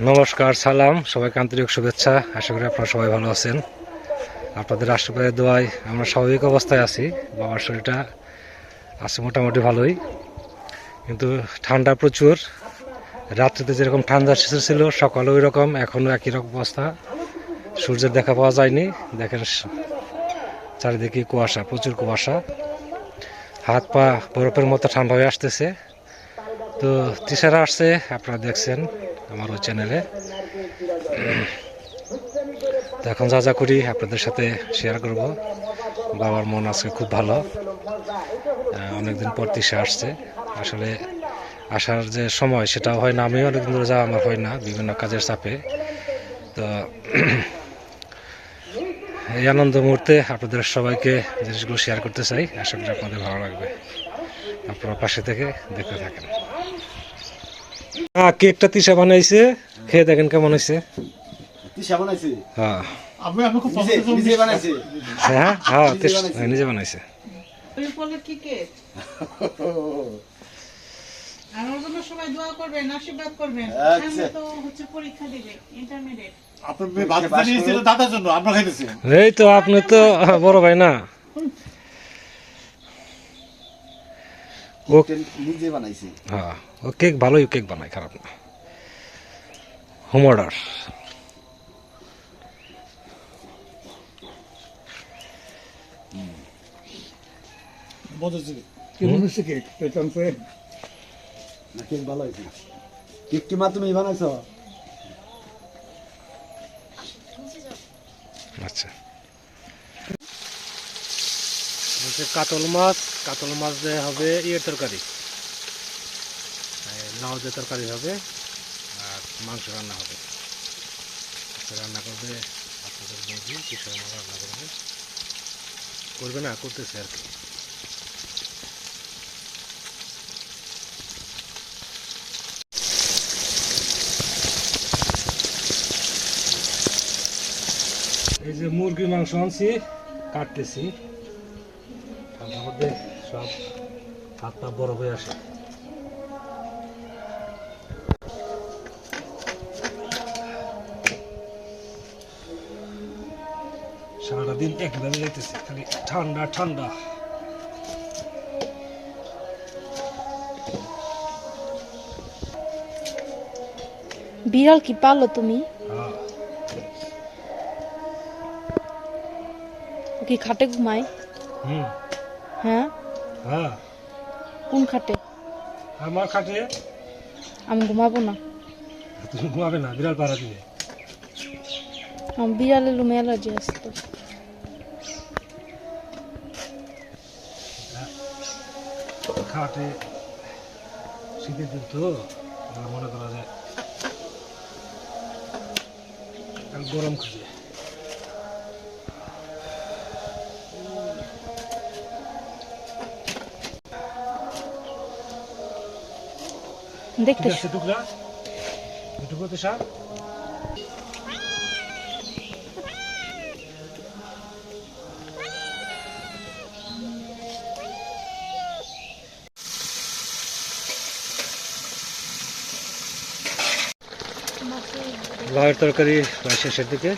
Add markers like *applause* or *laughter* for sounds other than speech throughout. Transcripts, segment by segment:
নমস্কার, সালাম, সবাইকে আন্তরিক শুভেচ্ছা। আশা করি আপনারা সবাই ভালো আছেন। আপনাদের আশীর্বাদের দোয়ায় আমরা স্বাভাবিক অবস্থায় আছি। বাবার শরীরটা আছে মোটামুটি ভালোই। কিন্তু ঠান্ডা প্রচুর। রাত্রিতে যেরকম ঠান্ডা ছিল সকালে ওই রকম এখনও একই রকম অবস্থা। সূর্যের দেখা পাওয়া যায়নি। দেখেন চারিদিকে কুয়াশা, প্রচুর কুয়াশা। হাত পা বরফের মতো ঠান্ডা হয়ে আসতেছে। তো তিসারা আসছে, আপনারা দেখছেন। আমার ওই চ্যানেলে তো এখন যা যা করি, আপনাদের সাথে শেয়ার করব। বাবার মন আজকে খুব ভালো। অনেকদিন পর তিসা আসছে। আসলে আসার যে সময়, সেটাও হয় না। আমিও অনেকদিন ধরে যাওয়া আমার হয় না, বিভিন্ন কাজের চাপে। তো *clears throat* এই আনন্দ মুহূর্তে আপনাদের সবাইকে জিনিসগুলো শেয়ার করতে চাই। আশা করি আপনাদের ভালো লাগবে। আপনারা পাশে থেকে দেখতে থাকেন। হ্যাঁ কেকটা তিসা বানাইছে। খেয়ে দেখেন কেমন হয়েছে। তিসা বানাইছে? হ্যাঁ। আমি আমি খুব পছন্দ নিজে বানাইছে? নিজে বানাইছে? নিজে বানাইছে। ওই বলে কি কে *laughs* আমার জন্য সবাই দোয়া করবেন আশীর্বাদ করবেন। সামনে তো হচ্ছে পরীক্ষা দিবে ইন্টারমিডিয়েট আপনি দাদার জন্য আমরা খাইতেছি। এই তো আপনি তো বড় ভাই না। ও নিজে বানাইছে। হ্যাঁ ও কেক ভালোই কেক বানায় খারাপ না। Home order. কেক। কেক ভালো হয়েছে কেক কি মা তুমি বানাইছো? আচ্ছা। বলছে কাতল মাছ। কাতল মাছ দিয়ে হবে ইয়ের তরকারি। লাউ দিয়ে তরকারি হবে আর মাংস রান্না হবে। রান্না করবে আপনাদের বৌদি কিছু রান্না করবে। করবে না, করতেছে আর কি। এই যে মুরগির মাংস আনছি, কাটতেছি। ঠান্ডার মধ্যে সব হাত পা বড় হয়ে আসে। সারাটা একভাবে যাইতেছে খালি ঠান্ডা ঠান্ডা। বিড়াল কি পালো তুমি? হ্যাঁ। কি খাটে ঘুমায়? হুম। হ্যাঁ? হ্যাঁ। কোন খাটে? আমার খাটে? আমি ঘুমাবো না। তুমি ঘুমাবে না বিড়াল পাড়া দিবে আমার বিড়ালের রুমে অ্যালার্জি আছে তো। খাটে শীতের দিন তো মনে করা যায় আর গরম খুঁজে দেখতে লাউয়ের তরকারি শেষের দিকে।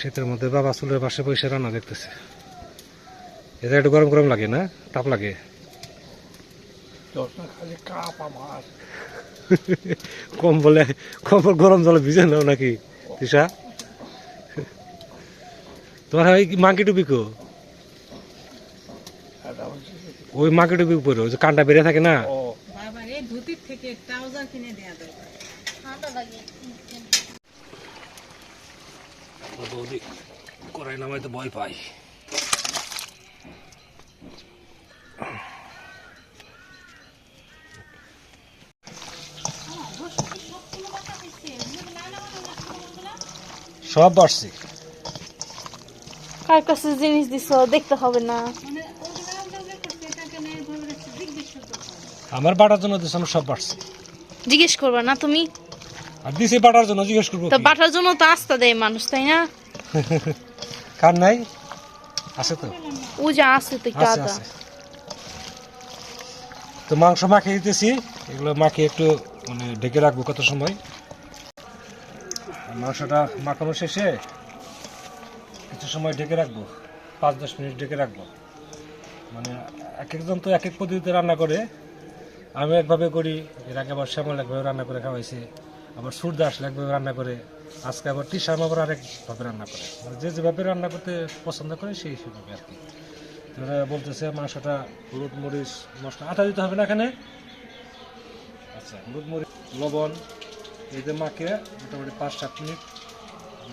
শীতের মধ্যে বাবা চুলের পাশে বসে রান্না দেখতেছে। এটা একটু গরম গরম লাগে না? তাপ লাগে? কম বলে কম গরম জলে ভিজে নাও নাকি তিশা? তোমার ওই মাংকি টুপি কো? ওই মাংকি টুপি উপরে ওই যে কানটা বেড়ে থাকে না? থেকে ট্রাউজার কিনে দেয়া দরকার। বৌদি কড়াই নামাইতে ভয় পাই। সব বাড়ছি। কার কাছে জিনিস দিছো দেখতে হবে না। মানে। আমার বাটার জন্য আমি সব বাড়ছি। জিজ্ঞেস করবা না তুমি? আর দিছি বাটার জন্য জিজ্ঞেস করব তো কি? জন্য তো আস্তা দেয় মানুষ তাই না? *laughs* কার নাই? আছে তো? ও যে আছে তো আছে। তো মাংস মাখিয়ে দিতেছি এগুলো মাখিয়ে একটু মানে ঢেকে রাখব কত সময়। মাংসটা মাখানো শেষে কিছু সময় ঢেকে রাখব পাঁচ দশ মিনিট ঢেকে রাখব। মানে এক একজন তো এক এক পদ্ধতিতে রান্না করে। আমি একভাবে করি এর আগে আবার শ্যামল একভাবে রান্না করে খাওয়াইছে। আবার সুরদাস একভাবে রান্না করে। আজকে আবার টিসাম আবার আরেকভাবে রান্না করে। যে যেভাবে রান্না করতে পছন্দ করে সেই সেভাবে আর কি। বলতেছে মাংসটা হলুদ মরিচ, মশলা আটা দিতে হবে না এখানে। আচ্ছা হলুদ মরিচ, লবণ, এই যে মাকে মোটামুটি পাঁচ সাত মিনিট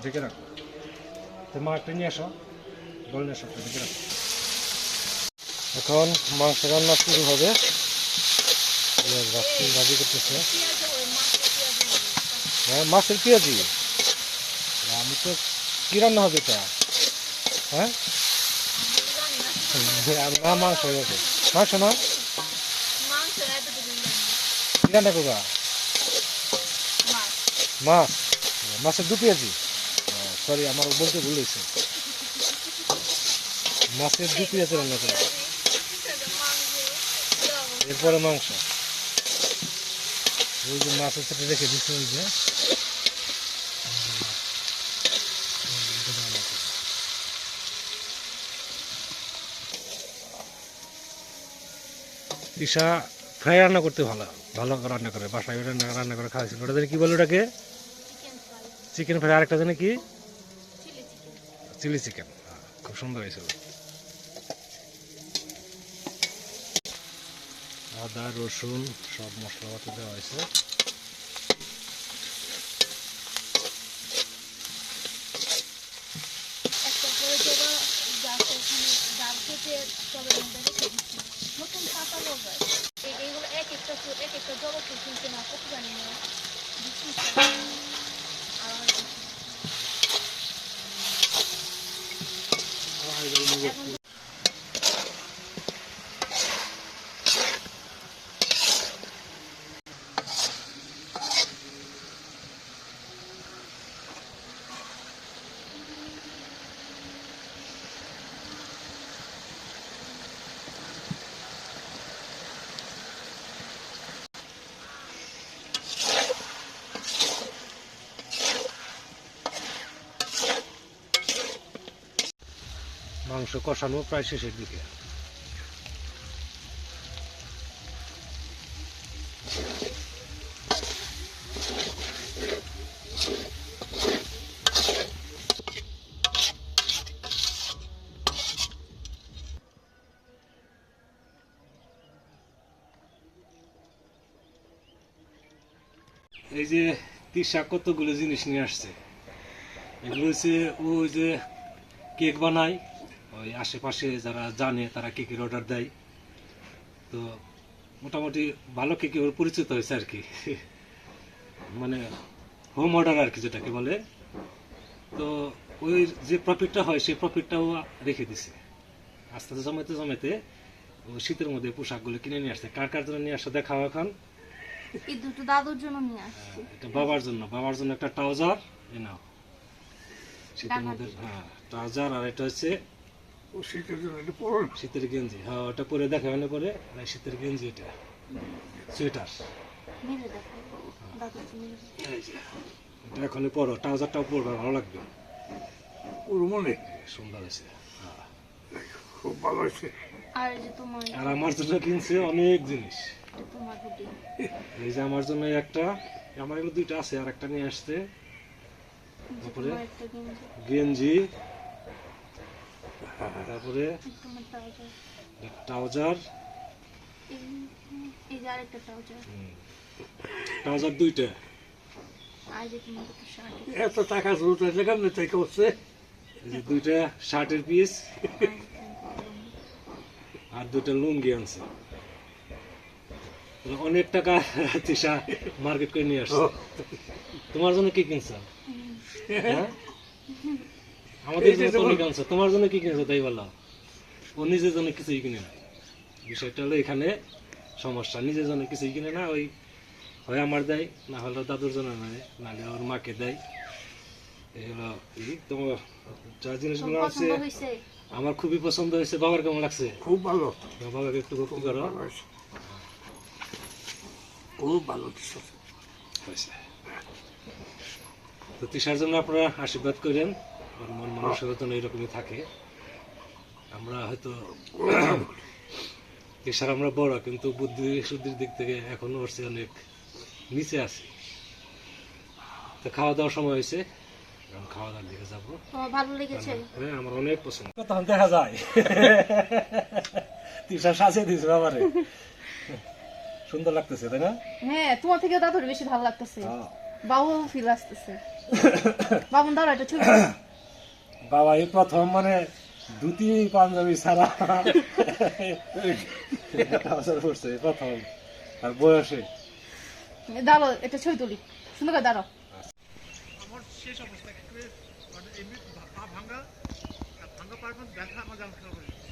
ঢেকে রাখো। তো মাকে নিয়ে আসো বল নিয়ে আসো ঢেকে রাখো। এখন মাংস রান্না শুরু হবে। ভাজি করতেছে। হ্যাঁ মাছের পেঁয়াজি? আমি তো কি রান্না হবে এটা? হ্যাঁ? না মাংস হয়ে যাবে মাংস না? কি রান্না করবা? মাছ। মাছের দু পেঁয়াজি? সরি আমার বলতে ভুল হয়েছে। মাছের দু পেঁয়াজি রান্না করব। এরপরে মাংস। ওই যে মাছের সাথে রেখে দিচ্ছে ওই যে তিশা ফ্রাই রান্না করতে ভালো ভালো রান্না করে বাসায় রান্না রান্না করে খাওয়াইছিল। ওটা জানি কি বলে ওটাকে? চিকেন ফ্রাই আরেকটা জানি কি? চিলি চিকেন খুব সুন্দর হয়েছিল। আদা রসুন সব মশলাপাতি দেওয়া হয়েছে। একটা করে তোরা গাছ ওখানে ডাল কেটে টবের মধ্যে রেখে দিচ্ছি নতুন পাতা লাগায় এই- এইগুলো এক একটা ফুল এক একটা জবা ফুল কিনতে না কত জানি না। আর মাংস কষানো প্রায় শেষের দিকে। এই যে তিশা কতগুলো জিনিস নিয়ে আসছে? এগুলো হচ্ছে ওই যে কেক বানায় ওই আশেপাশে যারা জানে তারা কেকের অর্ডার দেয়। তো মোটামুটি ভালো কেকের পরিচিত হয়েছে আর কি। মানে হোম অর্ডার আর কি যেটাকে বলে। তো ওই যে প্রফিটটা হয় সেই প্রফিটটাও রেখে দিছে। আস্তে আস্তে জমাতে জমাতে ও শীতের মধ্যে পোশাকগুলো কিনে নিয়ে আসছে। কার কার জন্য নিয়ে আসছে দেখাও এখন। এই দুটো দাদুর জন্য নিয়ে আসছি। এটা বাবার জন্য। বাবার জন্য একটা ট্রাউজার এ নাও। শীতের মধ্যে হ্যাঁ ট্রাউজার আর এটা হচ্ছে ও শীতের জন্য এটা পড়ো না। শীতের গেঞ্জি হ্যাঁ ওটা পরে দেখা হয় না পরে শীতের গেঞ্জি এটা। সোয়েটার। এটা এখনই পরো ট্রাউজারটাও পরবে ভালো লাগবে। মনে? সুন্দর হয়েছে হ্যাঁ। খুব ভালো হয়েছে। আর আমার জন্য কিনছে অনেক জিনিস। এই যে আমার জন্য একটা আমার এগুলো দুইটা আছে আর একটা নিয়ে আসছে। তারপরে গেঞ্জি তারপরে ট্রাউজার। ট্রাউজার। দুইটা। এত টাকা জরুরত আছে কেমন থেকে হচ্ছে দুইটা শার্টের পিস আর দুটো লুঙ্গি আনছে। তাহলে অনেক টাকা তিশা মার্কেট করে নিয়ে আসছে। তোমার জন্য কি কিনছ? হ্যাঁ? আমাদের জন্য তো অনেক আনছো। তোমার জন্য কি কিনছো তাই বলো? ও নিজের জন্য কিছুই কিনে না। বিষয়টা হলো এখানে সমস্যা। নিজের জন্য কিছুই কিনে না ওই হয় আমার দেয় না হলে দাদুর জন্য নেয় নাহলে ওর মাকে দেয়। এই হলো এই তোমার যা জিনিসগুলো আছে আমার খুবই পছন্দ হয়েছে। বাবার কেমন লাগছে? খুব ভালো। বাবাকে একটু করো। খুব ভালো হয়েছে। তো তিসার জন্য আপনারা আশীর্বাদ করেন। ওর মন মানসিকতা এইরকমই থাকে। আমরা হয়তো *coughs* তিসার আমরা বড় কিন্তু বুদ্ধি শুদ্ধির দিক থেকে এখনও হচ্ছে অনেক নিচে আছি। তো খাওয়া দাওয়ার সময় হয়েছে খাওয়া দাওয়ার দিকে যাব। ভালো লেগেছে? হ্যাঁ আমার অনেক পছন্দ। তখন দেখা যায়। *laughs* তিসা সাজিয়ে দিয়েছে বাবারে সুন্দর লাগতেছে তাই না? হ্যাঁ তোমার থেকে দাদুর বেশি ভালো লাগতেছে। হ্যাঁ। বাবু ফিল আসতেছে। বাবুন দাঁড়া একটা ছবি *coughs* বাবা এই প্রথম মানে ধুতি পাঞ্জাবি ছাড়া। পরছে এই প্রথম। আর বয়সে? দাঁড়ো একটা ছবি তুলি। সুন্দর করে দাঁড়াও। আমার শেষ অবস্থা একেবারে মানে এমনি ভাঙা ভাঙা পায়ের মধ্যে আমার জানা খারাপ গেছে।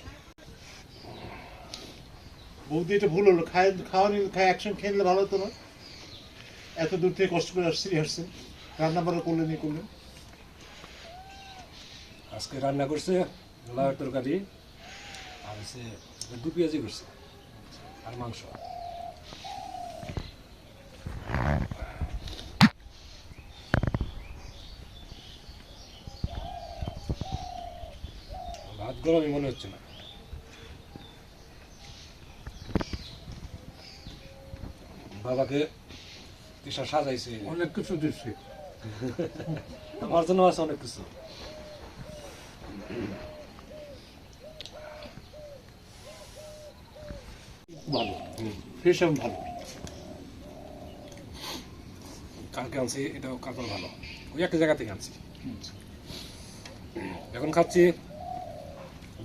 বৌদি এটা ভুল হলো। খায় খাওয়া নিলে খায় একসঙ্গে খেয়ে নিলে ভালো হতো না। এত দূর থেকে কষ্ট করে আসছি আসছেন রান্না বান্না করলেন ই করলেন আজকে রান্না করছে লাউয়ের তরকারি আর হচ্ছে দু পেঁয়াজি করছে আর মাংস। ভাত গরমই মনে হচ্ছে না। বাবাকে তিসা সাজাইছে। অনেক কিছু দিচ্ছি। আমার জন্য আছে অনেক কিছু। ভালো। ফ্রেশ এবং ভালো। কালকে আনছি এটাও কাকর ভালো। ওই একটা জায়গা থেকে আনছি। এখন খাচ্ছি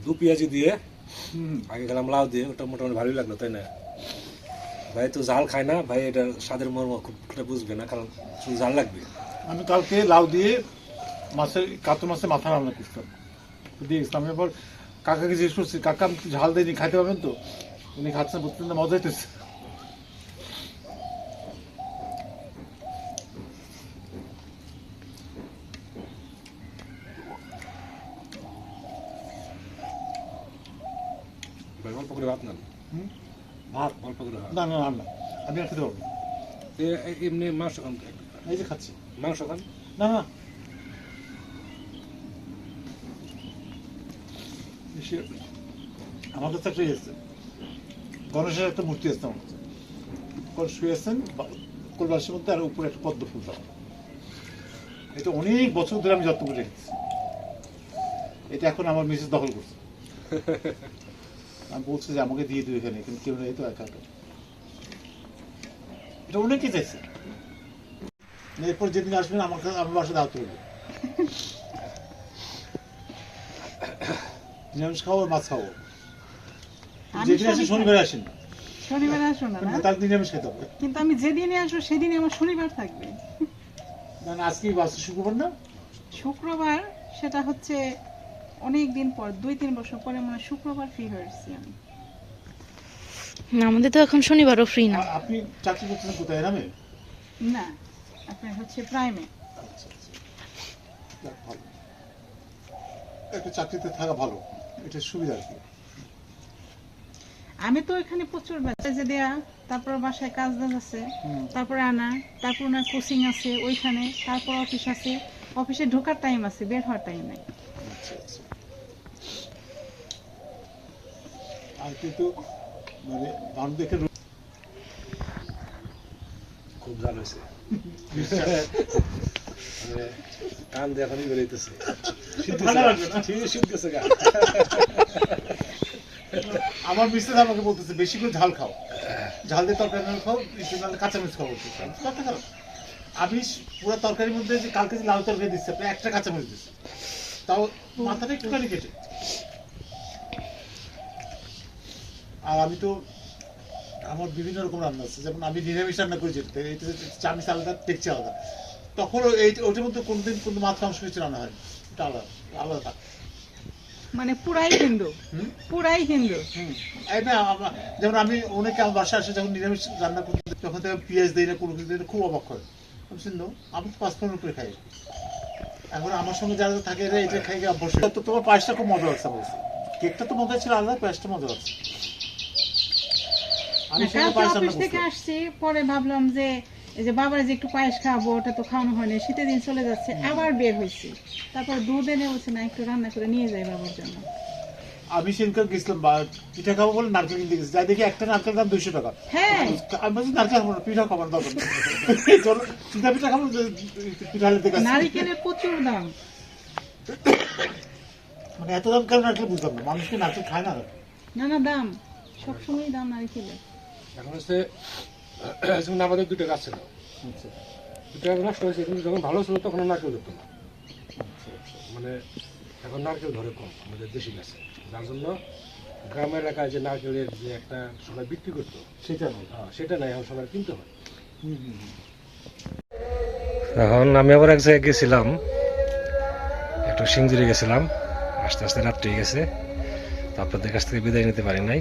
দু পেঁয়াজি দিয়ে হুম আগে গেলাম লাউ দিয়ে ওটা মোটামুটি ভালোই লাগল তাই না? ভাই তো ঝাল খায় না ভাই এটা স্বাদের মর্ম খুব বুঝবে না কারণ শুধু ঝাল লাগবে। আমি কালকে লাউ দিয়ে মাছের কাতল মাছের মাথা রান্না করতাম। দিয়ে আমি এবার কাকাকে জিজ্ঞেস করছি কাকা আমি ঝাল দিইনি খাইতে পারবেন তো? উনি খাচ্ছেন বলতেন না মজা হইতেছে অল্প করে ভাত নেন। হুম? ভাত অল্প করে না না না আমি আর খেতে পারব এমনি মাংস খান। এই যে খাচ্ছি। মাংস খান। না না। আমার কাছে একটা আছে গণেশের একটা মূর্তি আছে আমার কাছে। শুয়ে আছেন কোলবাসের মধ্যে আর উপরে একটা পদ্ম ফুল এটা অনেক বছর ধরে আমি যত্ন করে রেখেছি। এটা এখন আমার মিসেস দখল করছে। আমি বলছি যে আমাকে দিয়ে দিও এখানে কিন্তু কেউ নেই তো একা এটা অনেকে চাইছে। এরপর যেদিন আসবেন আমার কাছে আমার বাসা দাওয়াত করবে *laughs* নিরামিষ খাব মাছ খাব। যেদিন আসেন শনিবার- শনিবার আসেন। শনিবার আসো না না? তার দিন নিরামিষ খেতে হবে। কিন্তু আমি যেদিনে আসব সেদিনে আমার শনিবার থাকবে। না না আজকে বাস শুক্রবার না? শুক্রবার সেটা হচ্ছে অনেক দিন পর দুই তিন বছর পরে মনে শুক্রবার ফ্রি হয়েছি আমি। না আমাদের তো এখন শনিবারও ফ্রি না। আপনি চাকরি করতেছেন কোথায় নামে না আপনার হচ্ছে প্রাইমে আচ্ছা আচ্ছা। একটা চাকরিতে থাকা ভালো। এটা সুবিধা আর কি। আমি তো এখানে প্রচুর বাচ্চা দেয়া তারপর বাসায় কাজ বাজ আছে। তারপরে আনা তারপর ওনার কোচিং আছে ওইখানে তারপর অফিস আছে। অফিসে ঢোকার টাইম আছে বের হওয়ার টাইম নাই। আর কিন্তু মানে মানুষ দেখে খুব ঝাল হয়েছে। মানে কান দিয়ে এখনই বেরোইতেছে না? শীততেছে গা। আমার মিসেস আমাকে বলতেছে, বেশি করে ঝাল খাও। ঝাল দিয়ে তরকারি না খাও নাহলে কাঁচামরিচ খাও কথা খারাপ আমি পুরো তরকারির মধ্যে যে কালকে যে লাল তরকারি দিচ্ছে আপনি একটা কাঁচামরিচ দিচ্ছে। তাও মাথাটা একটুখানি কেটে। আর আমি তো, আমার বিভিন্ন রকম রান্না আছে, যেমন আমি নিরামিষ রান্না করি যেটা চামিচ আলাদা টেকচি আলাদা। তখন এই, ওটার মধ্যে কোনোদিন কোনো মাছ মাংস কিছু রান্না হয় এটা আলাদা আলাদা। মানে পুরাই হিন্দু। পুরাই হিন্দু। যেমন আমি অনেকে আমার বাসায় আসে যখন নিরামিষ রান্না করতে তখন থেকে পেঁয়াজ দিই না কোনো কিছু দিই না খুব অবাক হয়। আমি শুনলো আমি তো পাঁচ ফোনের উপরে খাই। এখন আমার সঙ্গে যারা থাকে এরা এটা খাই অভ্যস্ত। তো তোমার পায়েসটা খুব মজা লাগছে বলছে কেকটা তো মজা ছিল আলাদা পায়েসটা মজা লাগছে। আমি সেটা পায়েস রান্না থেকে আসছি পরে ভাবলাম যে এই যে বাবার যে একটু পায়েস খাব ওটা তো খাওয়ানো হয়নি শীতের দিন চলে যাচ্ছে আবার বের হয়েছি। তারপর দুধ এনে বলছে না একটু রান্না করে নিয়ে যাই বাবার জন্য। আমি সেদিনকার গেছিলাম বা পিঠা খাব বলে নারকেল কিনতে গেছি। যাই দেখি একটা নারকেল দাম দুইশো টাকা। হ্যাঁ। আমি বলছি নারকেল খাব না পিঠা খাব না দরকার চলো পিঠা পিঠা খাব পিঠা হালে দেখে আসি। প্রচুর দাম। মানে এত দাম কেন নারকেল বুঝলাম না মানুষকে নারকেল খায় না। না না দাম। সবসময় দাম নারিকেলের। এখন হচ্ছে যেমন আমাদের দুটো গাছ ছিল। দুটো গাছ নষ্ট হয়েছে কিন্তু যখন ভালো ছিল তখন নারকেল ধরতো না। মানে এখন নারকেল ধরে কম আমাদের দেশি গাছে। যার জন্য গ্রামের এলাকায় যে নারকেলের যে একটা সবাই বিক্রি করতো সেটা নয়। হ্যাঁ, সেটা নাই এখন সবাই কিনতে হয়। এখন আমি আবার এক জায়গায় গেছিলাম। একটু সিংজুরি গেছিলাম। আস্তে আস্তে রাত্রি গেছে। তো আপনাদের কাছ থেকে বিদায় নিতে পারি নাই।